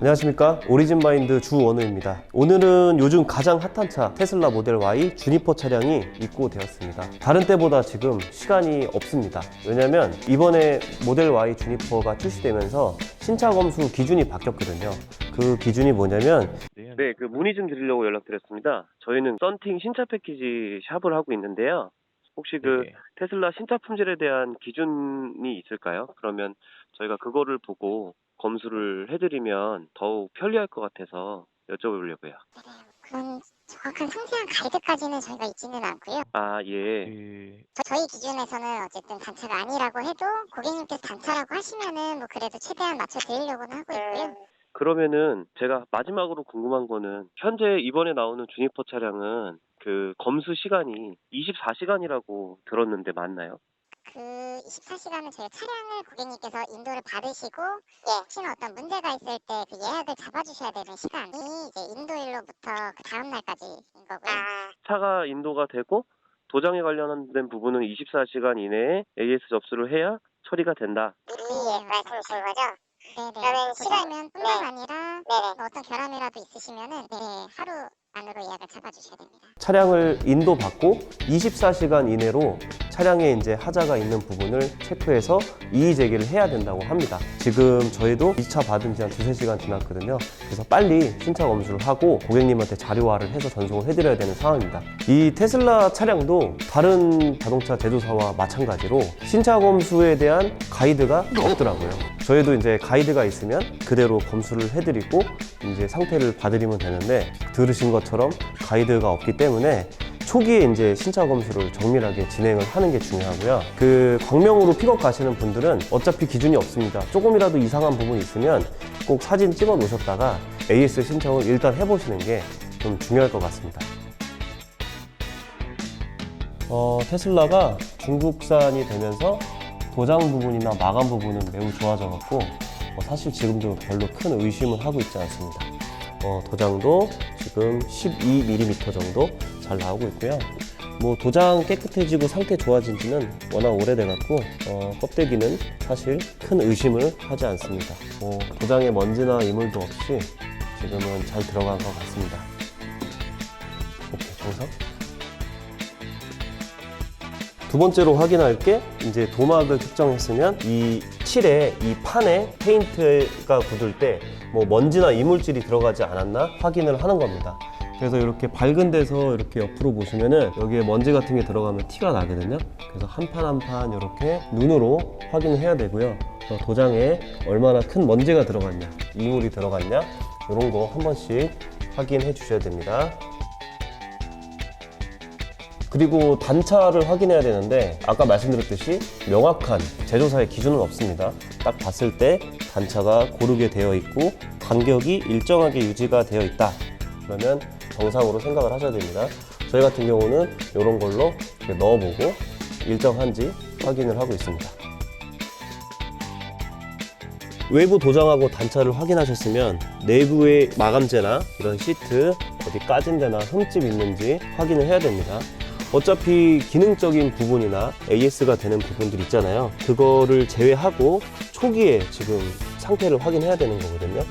안녕하십니까? 오리진 마인드 주원우입니다. 오늘은 요즘 가장 핫한 차 테슬라 모델 Y 주니퍼 차량이 입고되었습니다. 다른 때보다 지금 시간이 없습니다. 왜냐면 이번에 모델 Y 주니퍼가 출시되면서 신차 검수 기준이 바뀌었거든요. 그 기준이 뭐냐면 네, 그 문의 좀 드리려고 연락드렸습니다. 저희는 썬팅 신차 패키지 샵을 하고 있는데요. 혹시 그 네네. 테슬라 신차 품질에 대한 기준이 있을까요? 그러면 저희가 그거를 보고 검수를 해드리면 더욱 편리할 것 같아서 여쭤보려고요. 그런 정확한 상세한 가이드까지는 저희가 있지는 않고요. 아, 예. 그 저, 저희 기준에서는 어쨌든 단차가 아니라고 해도 고객님께서 단차라고 하시면은 뭐 그래도 최대한 맞춰 드리려고는 하고 있고요. 그러면은 제가 마지막으로 궁금한 거는 현재 이번에 나오는 주니퍼 차량은 그 검수 시간이 24시간이라고 들었는데 맞나요? 그 24시간은 저희 차량을 고객님께서 인도를 받으시고 예, 혹시나 어떤 문제가 있을 때 그 예약을 잡아주셔야 되는 시간이 이제 인도일로부터 그 다음 날까지인 거고요. 차가 인도가 되고 도장에 관련된 부분은 24시간 이내에 AS 접수를 해야 처리가 된다. 미리 예, 말씀이신 거죠? 네네. 그러면 시간이면 뿐만 아니라 뭐 어떤 결함이라도 있으시면은 네, 하루 안으로 예약을 잡아주셔야 됩니다. 차량을 인도받고 24시간 이내로 차량에 이제 하자가 있는 부분을 체크해서 이의 제기를 해야 된다고 합니다. 지금 저희도 2차 받은 지 한 두세 시간 지났거든요. 그래서 빨리 신차 검수를 하고 고객님한테 자료화를 해서 전송을 해드려야 되는 상황입니다. 이 테슬라 차량도 다른 자동차 제조사와 마찬가지로 신차 검수에 대한 가이드가 없더라고요. 저희도 이제 가이드가 있으면 그대로 검수를 해드리고 이제 상태를 봐드리면 되는데 들으신 것처럼 가이드가 없기 때문에 초기에 이제 신차 검수를 정밀하게 진행을 하는 게 중요하고요. 그 광명으로 픽업 가시는 분들은 어차피 기준이 없습니다. 조금이라도 이상한 부분이 있으면 꼭 사진 찍어 놓으셨다가 AS 신청을 일단 해보시는 게 좀 중요할 것 같습니다. 어, 테슬라가 중국산이 되면서 도장 부분이나 마감 부분은 매우 좋아져갖고 어, 사실 지금도 별로 큰 의심을 하고 있지 않습니다. 어, 도장도 지금 12mm 정도 잘 나오고 있고요. 뭐 도장 깨끗해지고 상태 좋아진 지는 워낙 오래돼갖고 어, 껍데기는 사실 큰 의심을 하지 않습니다. 뭐 도장에 먼지나 이물도 없이 지금은 잘 들어간 것 같습니다. 오케이 정상. 두 번째로 확인할 게 이제 도막을 측정했으면 이 칠에 이 판에 페인트가 굳을 때 뭐 먼지나 이물질이 들어가지 않았나 확인을 하는 겁니다. 그래서 이렇게 밝은 데서 이렇게 옆으로 보시면은 여기에 먼지 같은 게 들어가면 티가 나거든요. 그래서 한 판 한 판 이렇게 눈으로 확인을 해야 되고요. 또 도장에 얼마나 큰 먼지가 들어갔냐, 이물이 들어갔냐 이런 거 한 번씩 확인해 주셔야 됩니다. 그리고 단차를 확인해야 되는데 아까 말씀드렸듯이 명확한 제조사의 기준은 없습니다. 딱 봤을 때 단차가 고르게 되어 있고 간격이 일정하게 유지가 되어 있다. 그러면 정상으로 생각을 하셔야 됩니다. 저희 같은 경우는 이런 걸로 넣어보고 일정한지 확인을 하고 있습니다. 외부 도장하고 단차를 확인하셨으면 내부의 마감재나 이런 시트 어디 까진 데나 흠집 있는지 확인을 해야 됩니다. 어차피 기능적인 부분이나 AS가 되는 부분들 있잖아요. 그거를 제외하고 초기에 지금 상태를 확인해야 되는 거거든요.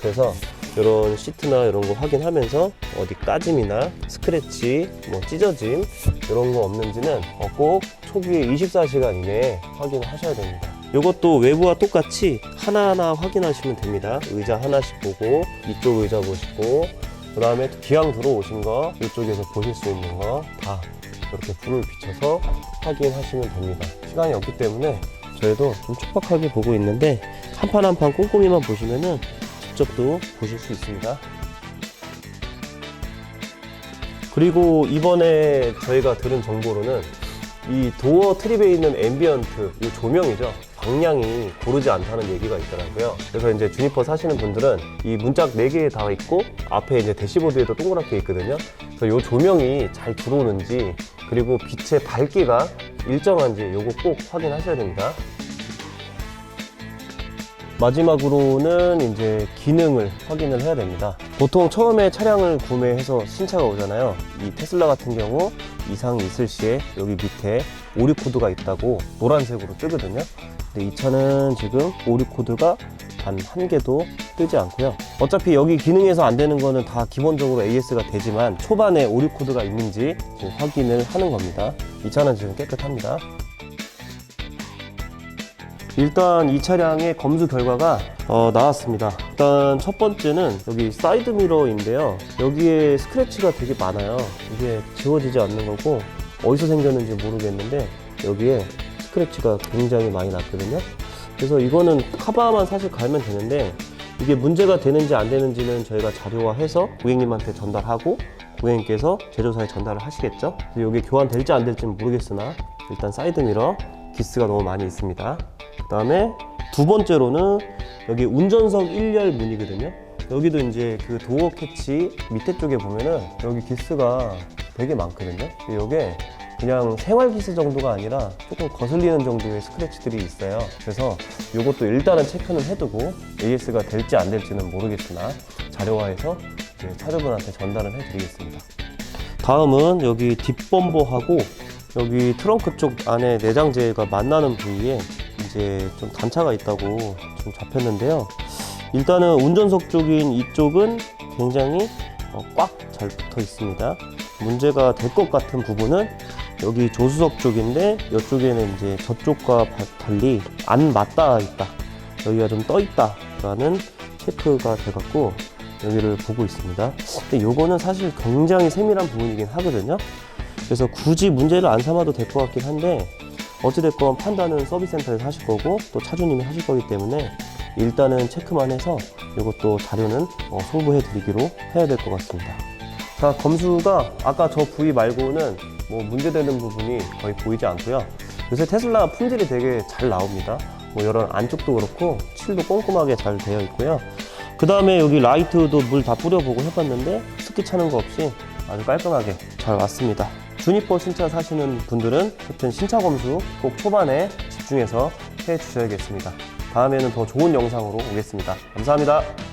그래서 이런 시트나 이런 거 확인하면서 어디 까짐이나 스크래치, 뭐 찢어짐 이런 거 없는지는 어, 꼭 초기에 24시간 이내에 확인을 하셔야 됩니다. 이것도 외부와 똑같이 하나하나 확인하시면 됩니다. 의자 하나씩 보고 이쪽 의자 보시고 그 다음에 기왕 들어오신 거 이쪽에서 보실 수 있는 거 다 이렇게 불을 비춰서 확인하시면 됩니다. 시간이 없기 때문에 저희도 좀 촉박하게 보고 있는데 한 판 한 판 꼼꼼히만 보시면은 직접도 보실 수 있습니다. 그리고 이번에 저희가 들은 정보로는 이 도어 트립에 있는 앰비언트, 이 조명이죠. 방향이 고르지 않다는 얘기가 있더라고요. 그래서 이제 주니퍼 사시는 분들은 이 문짝 4개 다 있고 앞에 이제 대시보드에도 동그랗게 있거든요. 그래서 이 조명이 잘 들어오는지 그리고 빛의 밝기가 일정한지 요거 꼭 확인하셔야 됩니다. 마지막으로는 이제 기능을 확인을 해야 됩니다. 보통 처음에 차량을 구매해서 신차가 오잖아요. 이 테슬라 같은 경우 이상이 있을 시에 여기 밑에 오류 코드가 있다고 노란색으로 뜨거든요. 근데 이 차는 지금 오류 코드가 단 한 개도 뜨지 않고요. 어차피 여기 기능에서 안 되는 거는 다 기본적으로 AS가 되지만 초반에 오류 코드가 있는지 확인을 하는 겁니다. 이 차는 지금 깨끗합니다. 일단 이 차량의 검수 결과가 어, 나왔습니다. 일단 첫 번째는 여기 사이드 미러인데요. 여기에 스크래치가 되게 많아요. 이게 지워지지 않는 거고 어디서 생겼는지 모르겠는데 여기에 스크래치가 굉장히 많이 났거든요. 그래서 이거는 카바만 사실 갈면 되는데 이게 문제가 되는지 안 되는지는 저희가 자료화해서 고객님한테 전달하고 고객님께서 제조사에 전달을 하시겠죠. 이게 교환될지 안 될지는 모르겠으나 일단 사이드 미러 기스가 너무 많이 있습니다. 그다음에 두 번째로는 여기 운전석 1열 문이거든요. 여기도 이제 그 도어 캐치 밑에 쪽에 보면은 여기 기스가 되게 많거든요. 이게 그냥 생활 기스 정도가 아니라 조금 거슬리는 정도의 스크래치들이 있어요. 그래서 이것도 일단은 체크는 해두고 AS가 될지 안 될지는 모르겠으나 자료화해서 차주분한테 전달을 해드리겠습니다. 다음은 여기 뒷범버하고 여기 트렁크 쪽 안에 내장재가 만나는 부위에 이제 좀 단차가 있다고 좀 잡혔는데요. 일단은 운전석 쪽인 이쪽은 굉장히 어, 꽉잘 붙어 있습니다. 문제가 될 것 같은 부분은 여기 조수석 쪽인데 이쪽에는 이제 저쪽과 바- 달리 안 맞닿아 있다. 여기가 좀 떠 있다라는 체크가 돼갖고 여기를 보고 있습니다. 근데 요거는 사실 굉장히 세밀한 부분이긴 하거든요. 그래서 굳이 문제를 안 삼아도 될 것 같긴 한데 어찌됐건 판단은 서비스 센터에서 하실 거고 또 차주님이 하실 거기 때문에 일단은 체크만 해서 이것도 자료는 어, 송부해 드리기로 해야 될 것 같습니다. 자, 검수가 아까 저 부위 말고는 뭐 문제되는 부분이 거의 보이지 않고요. 요새 테슬라 품질이 되게 잘 나옵니다. 뭐 이런 안쪽도 그렇고 칠도 꼼꼼하게 잘 되어 있고요. 그 다음에 여기 라이트도 물 다 뿌려보고 해봤는데 습기 차는 거 없이 아주 깔끔하게 잘 왔습니다. 주니퍼 신차 사시는 분들은 하여튼 신차 검수 꼭 초반에 집중해서 해 주셔야겠습니다. 다음에는 더 좋은 영상으로 오겠습니다. 감사합니다.